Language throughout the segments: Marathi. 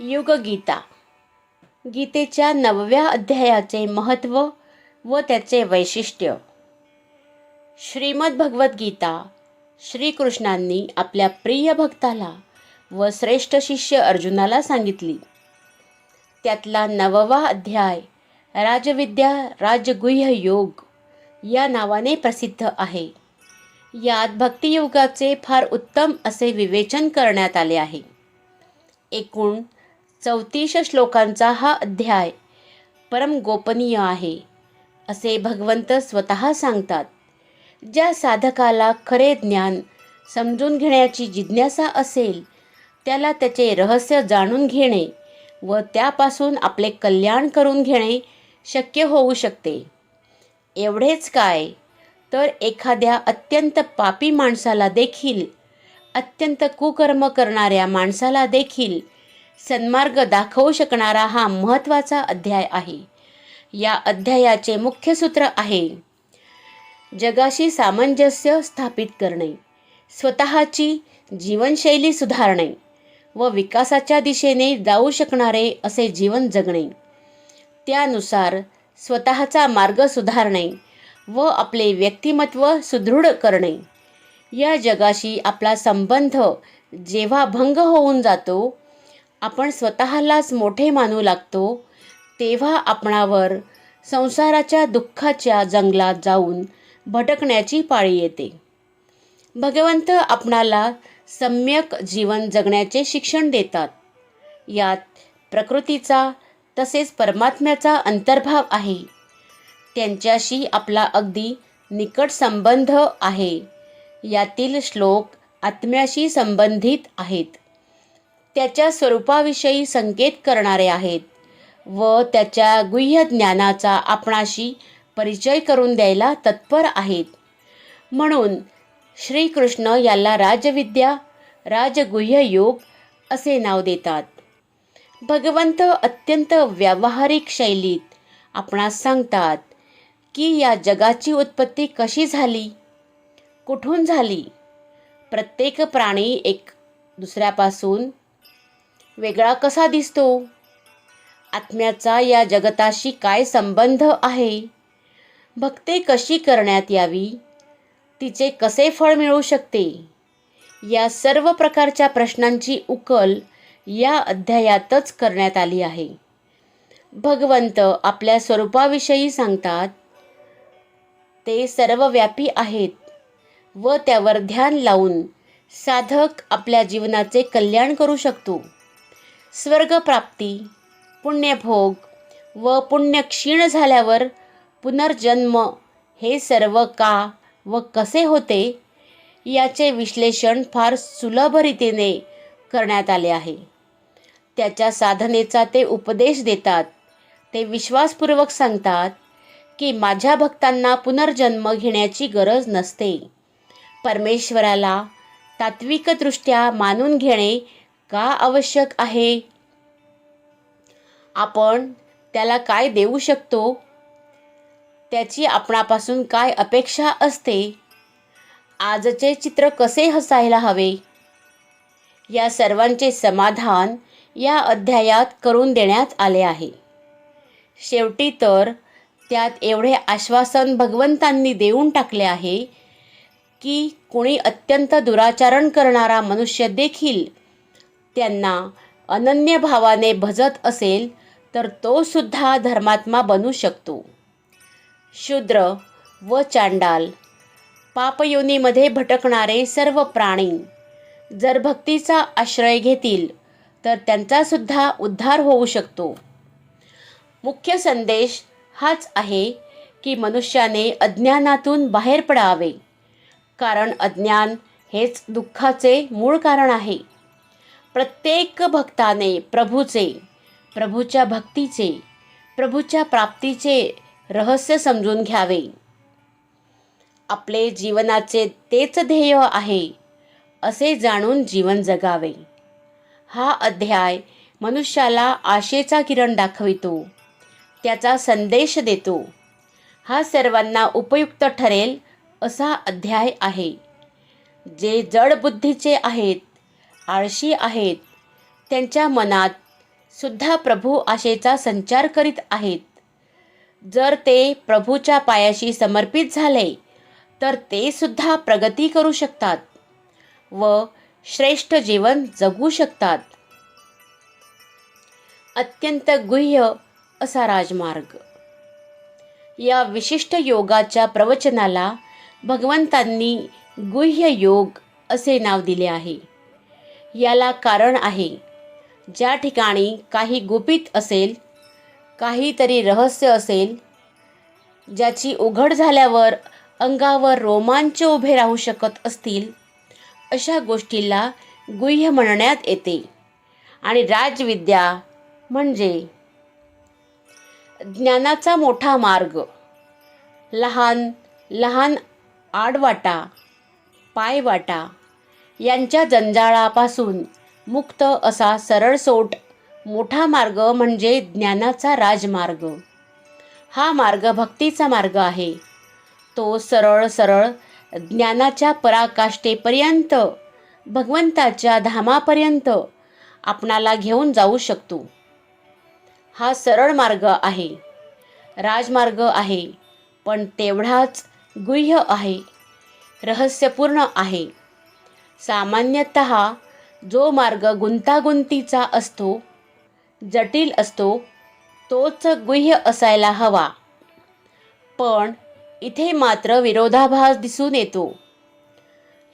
युगगीता. गीतेच्या नवव्या अध्यायाचे महत्त्व व त्याचे वैशिष्ट्य. श्रीमद भगवद्गीता श्रीकृष्णांनी आपल्या प्रिय भक्ताला व श्रेष्ठ शिष्य अर्जुनाला सांगितली. त्यातला नववा अध्याय राजविद्या राजगुह्य योग या नावाने प्रसिद्ध आहे. यात भक्तियुगाचे फार उत्तम असे विवेचन करण्यात आले आहे. एकूण चौतीस श्लोकांचा हा अध्याय परम गोपनीय आहे. असे भगवंत स्वतः सांगतात ज्या साधकाला खरे ज्ञान समजून घेण्याची जिज्ञासा असेल त्याला त्याचे रहस्य जाणून घेणे व त्यापासून आपले कल्याण करून घेणे शक्य होऊ शकते. एवढेच काय तर एखाद्या अत्यंत पापी माणसाला देखील अत्यंत कुकर्म करणाऱ्या माणसाला देखील सन्मार्ग दाखवू शकणारा हा महत्त्वाचा अध्याय आहे. या अध्यायाचे मुख्य सूत्र आहे जगाशी सामंजस्य स्थापित करणे स्वतःची जीवनशैली सुधारणे व विकासाच्या दिशेने जाऊ शकणारे असे जीवन जगणे. त्यानुसार स्वतःचा मार्ग सुधारणे व आपले व्यक्तिमत्व सुदृढ करणे. या जगाशी आपला संबंध जेव्हा भंग होऊन जातो आपण स्वतःलाच मोठे मानू लागतो तेव्हा आपणावर संसाराच्या दुःखाच्या जंगलात जाऊन भटकण्याची पाळी येते. भगवंत आपणाला सम्यक जीवन जगण्याचे शिक्षण देतात. यात प्रकृतीचा तसेच परमात्म्याचा अंतर्भाव आहे. त्यांच्याशी आपला अगदी निकट संबंध आहे. यातील श्लोक आत्म्याशी संबंधित आहेत. त्याच्या स्वरूपाविषयी संकेत करणारे आहेत व त्याच्या गुह्य ज्ञानाचा आपणाशी परिचय करून द्यायला तत्पर आहेत. म्हणून श्रीकृष्ण याला राजविद्या राजगुह्य योग असे नाव देतात. भगवंत अत्यंत व्यावहारिक शैलीत आपणास सांगतात की या जगाची उत्पत्ती कशी झाली? कुठून झाली? प्रत्येक प्राणी एक दुसऱ्यापासून वेगळा कसा दिसतो? आत्म्याचा या जगताशी काय संबंध आहे? भक्ती कशी करण्यात यावी? तिचे कसे फळ मिळू शकते? या सर्व प्रकारच्या प्रश्नांची उकल या अध्यायातच करण्यात आली आहे. भगवंत आपल्या स्वरूपाविषयी सांगतात ते सर्वव्यापी आहेत व त्यावर ध्यान लावून साधक आपल्या जीवनाचे कल्याण करू शकतो. स्वर्गप्राप्ती पुण्यभोग व पुण्य क्षीण झाल्यावर पुनर्जन्म हे सर्व का व कसे होते याचे विश्लेषण फार सुलभरितीने करण्यात आले आहे. त्याच्या साधनेचा ते उपदेश देतात. ते विश्वासपूर्वक सांगतात की माझ्या भक्तांना पुनर्जन्म घेण्याची गरज नसते. परमेश्वराला तात्विकदृष्ट्या मानून घेणे का आवश्यक आहे? आपण त्याला काय देऊ शकतो? त्याची आपणापासून काय अपेक्षा असते? आजचे चित्र कसे हसायला हवे? या सर्वांचे समाधान या अध्यायात करून देण्यात आले आहे. शेवटी तर त्यात एवढे आश्वासन भगवंतांनी देऊन टाकले आहे की कोणी अत्यंत दुराचारण करणारा मनुष्य देखील त्यांना अनन्य भावाने भजत असेल तर तो सुद्धा धर्मात्मा बनू शकतो. शूद्र व चांडाल पापयोनीमध्ये भटकणारे सर्व प्राणी जर भक्तीचा आश्रय घेतील तर त्यांचासुद्धा उद्धार होऊ शकतो. मुख्य संदेश हाच आहे की मनुष्याने अज्ञानातून बाहेर पडावे कारण अज्ञान हेच दुःखाचे मूळ कारण आहे. प्रत्येक भक्ताने प्रभूचे प्रभूच्या भक्तीचे प्रभूच्या प्राप्तीचे रहस्य समजून घ्यावे. आपले जीवनाचे तेच ध्येय आहे असे जाणून जीवन जगावे. हा अध्याय मनुष्याला आशेचा किरण दाखवितो त्याचा संदेश देतो. हा सर्वांना उपयुक्त ठरेल असा अध्याय आहे. जे जड बुद्धीचे आहेत आळशी आहेत. त्यांच्या मनात सुद्धा प्रभू आशेचा संचार करीत आहेत. जर ते प्रभूच्या पायाशी समर्पित झाले तर ते सुद्धा प्रगती करू शकतात व श्रेष्ठ जीवन जगू शकतात. अत्यंत गुह्य असा राजमार्ग. या विशिष्ट योगाच्या प्रवचनाला भगवंतांनी गुह्य योग असे नाव दिले आहे. याला कारण आहे. ज्या ठिकाणी काही गुपित असेल काहीतरी रहस्य असेल ज्याची उघड झाल्यावर अंगावर रोमांच उभे राहू शकत असतील अशा गोष्टीला गुह्य म्हणण्यात येते. आणि राजविद्या म्हणजे ज्ञानाचा मोठा मार्ग. लहान लहान आडवाटा पायवाटा यांच्या जंजाळापासून मुक्त असा सरळसोट मोठा मार्ग म्हणजे ज्ञानाचा राजमार्ग. हा मार्ग भक्तीचा मार्ग आहे. तो सरळ सरळ ज्ञानाच्या पराकाष्ठेपर्यंत भगवंताच्या धामापर्यंत आपणाला घेऊन जाऊ शकतो. हा सरळ मार्ग आहे. राजमार्ग आहे. पण तेवढाच गुह्य आहे. रहस्यपूर्ण आहे. सामान्यतः जो मार्ग गुंतागुंतीचा असतो जटिल असतो तोच गुह्य असायला हवा. पण इथे मात्र विरोधाभास दिसून येतो.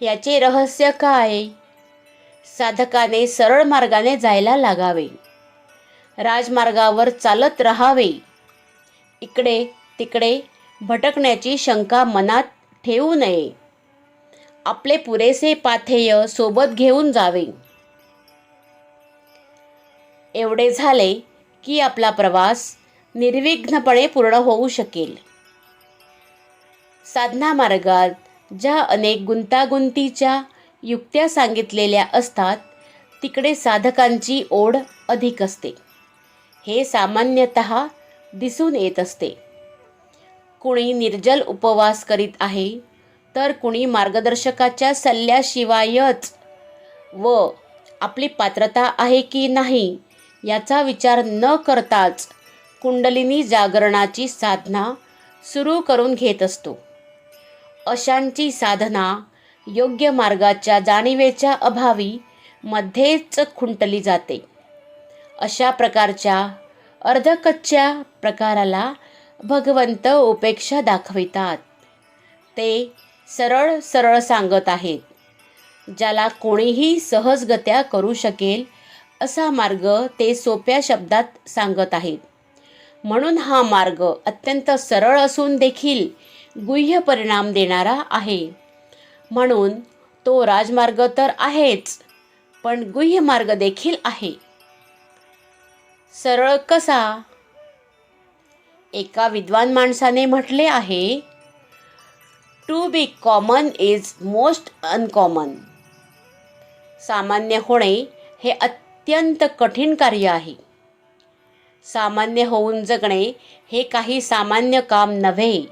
याचे रहस्य काय? साधकाने सरळ मार्गाने जायला लागावे. राजमार्गावर चालत राहावे. इकडे तिकडे भटकण्याची शंका मनात ठेवू नये. आपले पुरेसे पाथेय सोबत घेऊन जावे. एवढे झाले की आपला प्रवास निर्विघ्नपणे पूर्ण होऊ शकेल. साधना मार्गात ज्या अनेक गुंतागुंतीच्या युक्त्या सांगितलेल्या असतात तिकडे साधकांची ओढ अधिक असते. हे सामान्यतः दिसून येत असते. कुणी निर्जल उपवास करीत आहे तर कुणी मार्गदर्शकाच्या सल्ल्याशिवायच. व आपली पात्रता आहे की नाही याचा विचार न करताच कुंडलिनी जागरणाची साधना सुरू करून घेत असतो. अशांची साधना योग्य मार्गाच्या जाणीवेच्या अभावी मध्येच खुंटली जाते. अशा प्रकारच्या अर्धकच्च्या प्रकाराला भगवंत उपेक्षा दाखवितात. ते सरळ सरळ सांगत आहेत. ज्याला कोणीही सहजगत्या करू शकेल असा मार्ग ते सोप्या शब्दात सांगत आहेत. म्हणून हा मार्ग अत्यंत सरळ असून देखील गुह्य परिणाम देणारा आहे. म्हणून तो राजमार्ग तर आहेच पण गुह्य मार्ग देखील आहे. सरळ कसा? एका विद्वान माणसाने म्हटले आहे to be common is most uncommon सामान्य होणे हे अत्यंत कठीण कार्य आहे. सामान्य होऊन जगणे हे काही सामान्य काम नव्हे.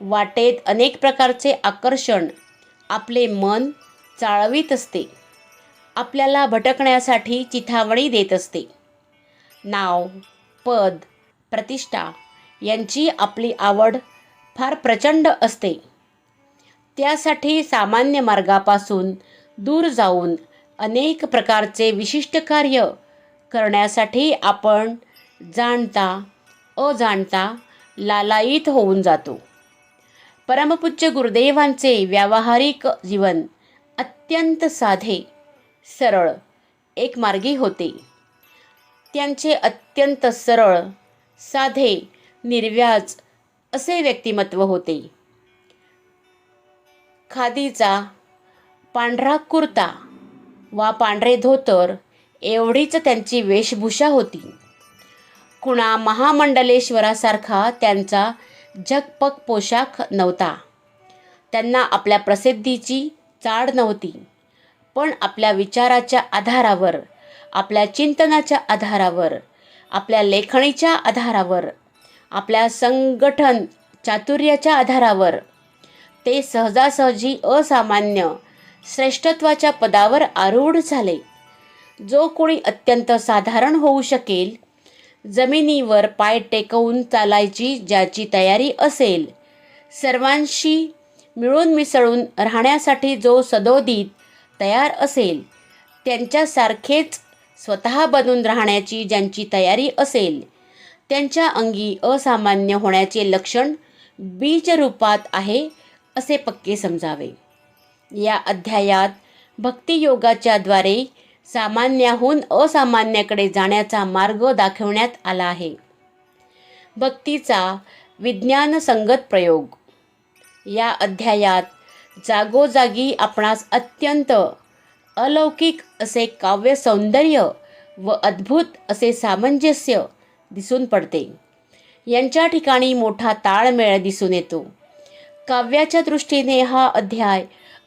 वाटेत अनेक प्रकारचे आकर्षण आपले मन चाळवीत असते. आपल्याला भटकण्यासाठी चिथावणी देत असते. नाव पद प्रतिष्ठा यांची आपली आवड फार प्रचंड असते. त्यासाठी सामान्य मार्गापासून दूर जाऊन अनेक प्रकारचे विशिष्ट कार्य करण्यासाठी आपण जाणता अजाणता लालायित होऊन जातो. परमपूज्य गुरुदेवांचे व्यावहारिक जीवन अत्यंत साधे सरळ एक मार्गी होते. त्यांचे अत्यंत सरळ साधे निर्व्याज असे व्यक्तिमत्व होते. खादीचा पांढरा कुर्ता वा पांढरे धोतर एवढीच त्यांची वेशभूषा होती. कुणा महामंडलेश्वरासारखा त्यांचा झगपक पोशाख नव्हता. त्यांना आपल्या प्रसिद्धीची चाड नव्हती पण आपल्या विचाराच्या आधारावर आपल्या चिंतनाच्या आधारावर आपल्या लेखणीच्या आधारावर आपल्या संगठन चातुर्याच्या आधारावर ते सहजासहजी असामान्य श्रेष्ठत्वाच्या पदावर आरूढ झाले. जो कोणी अत्यंत साधारण होऊ शकेल जमिनीवर पाय टेकवून चालायची ज्याची तयारी असेल सर्वांशी मिळून मिसळून राहण्यासाठी जो सदोदित तयार असेल त्यांच्यासारखेच स्वतः बनून राहण्याची ज्यांची तयारी असेल त्यांच्या अंगी असामान्य होण्याचे लक्षण बीजरूपात आहे असे पक्के समजावे. या अध्यायात भक्तियोगाच्या द्वारे सामान्याहून असामान्याकडे जाण्याचा मार्ग दाखवण्यात आला आहे. भक्तीचा विज्ञानसंगत प्रयोग. या अध्यायात जागोजागी आपणास अत्यंत अलौकिक असे काव्य सौंदर्य व अद्भुत असे सामंजस्य दिसून पडते. यांच्या ठिकाणी मोठा ताळमेळ दिसून येतो. काव्याच्या दृष्टीने हा अध्याय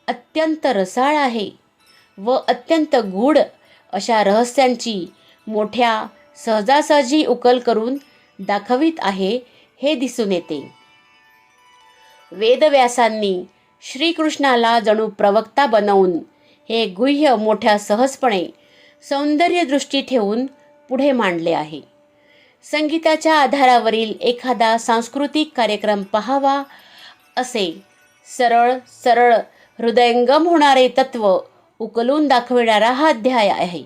अत्यंत रसाळ आहे व अत्यंत गूढ अशा रहस्यांची मोठ्या सहजासहजी उकल करून दाखवित आहे हे दिसून येते. वेदव्यासांनी श्रीकृष्णाला जणू प्रवक्ता बनवून हे गुह्य मोठ्या सहजपणे सौंदर्यदृष्टी ठेवून पुढे मांडले आहे. संगीताच्या आधारावरील एखादा सांस्कृतिक कार्यक्रम पहावा असे. सरळ सरळ हृदयंगम होणारे तत्व उकलून दाखविणारा हा अध्याय आहे.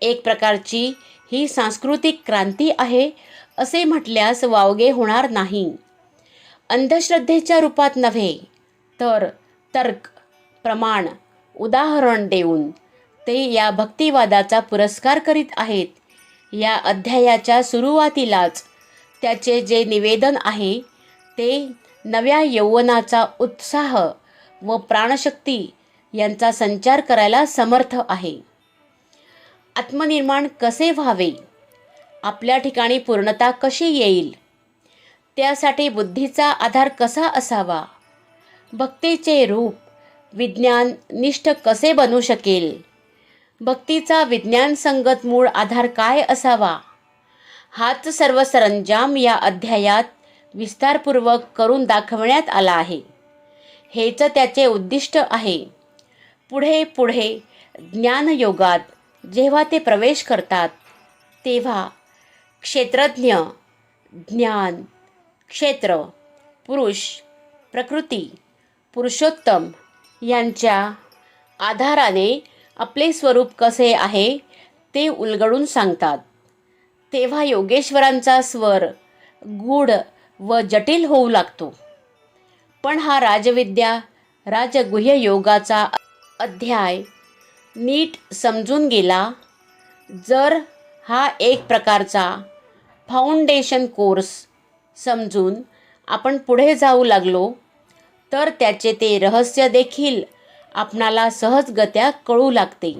एक प्रकारची ही सांस्कृतिक क्रांती आहे असे म्हटल्यास वावगे होणार नाही. अंधश्रद्धेच्या रूपात नव्हे तर तर्क प्रमाण उदाहरण देऊन ते या भक्तिवादाचा पुरस्कार करीत आहेत. या अध्यायाच्या सुरुवातीलाच त्याचे जे निवेदन आहे ते नव्या यौवनाचा उत्साह व प्राणशक्ती यांचा संचार करायला समर्थ आहे. आत्मनिर्माण कसे व्हावे? आपल्या ठिकाणी पूर्णता कशी येईल? त्यासाठी बुद्धीचा आधार कसा असावा? भक्तीचे रूप विज्ञान निष्ठ कसे बनू शकेल? भक्तीचा विज्ञान संगत मूळ आधार काय असावा? हाच सर्व सरंजाम या अध्यायात विस्तारपूर्वक करून दाखवण्यात आला आहे. हेच त्याचे उद्दिष्ट आहे. पुढे पुढे ज्ञानयोगात जेव्हा ते प्रवेश करतात तेव्हा क्षेत्रज्ञ ज्ञान क्षेत्र पुरुष प्रकृती पुरुषोत्तम यांच्या आधाराने आपले स्वरूप कसे आहे ते उलगडून सांगतात. तेव्हा योगेश्वरांचा स्वर गूढ व जटिल होऊ लागतो. पण हा राजविद्या राजगुह्य योगाचा अध्याय नीट समजून गेला जर हा एक प्रकारचा फाउंडेशन कोर्स समजून आपण पुढे जाऊ लागलो तर त्याचे ते रहस्य देखील आपणाला सहजगत्या कळू लागते.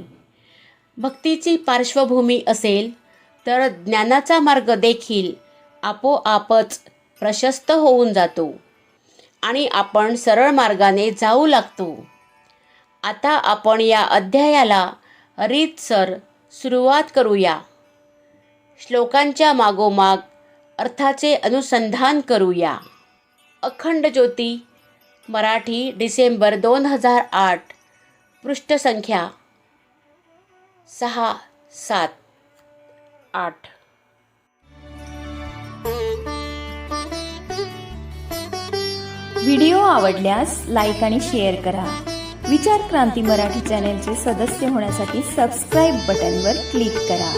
भक्तीची पार्श्वभूमी असेल तर ज्ञानाचा मार्ग देखील आपोआपच प्रशस्त होऊन जातो आणि आपण सरळ मार्गाने जाऊ लागतो. आता आपण या अध्यायाला रीतसर सुरुवात करूया. श्लोकांच्या मागोमाग अर्थाचे अनुसंधान करूया. अखंड ज्योती मराठी डिसेंबर दोन हजार आठ पृष्ठसंख्या सहा सात आठ. व्हिडिओ आवडल्यास लाईक आणि शेअर करा. विचार क्रांती मराठी चॅनेलचे सदस्य होण्यासाठी सबस्क्राईब बटनवर क्लिक करा.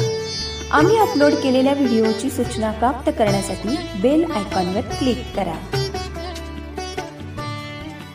आम्ही अपलोड केलेल्या व्हिडिओची सूचना प्राप्त करण्यासाठी बेल आयकॉनवर क्लिक करा.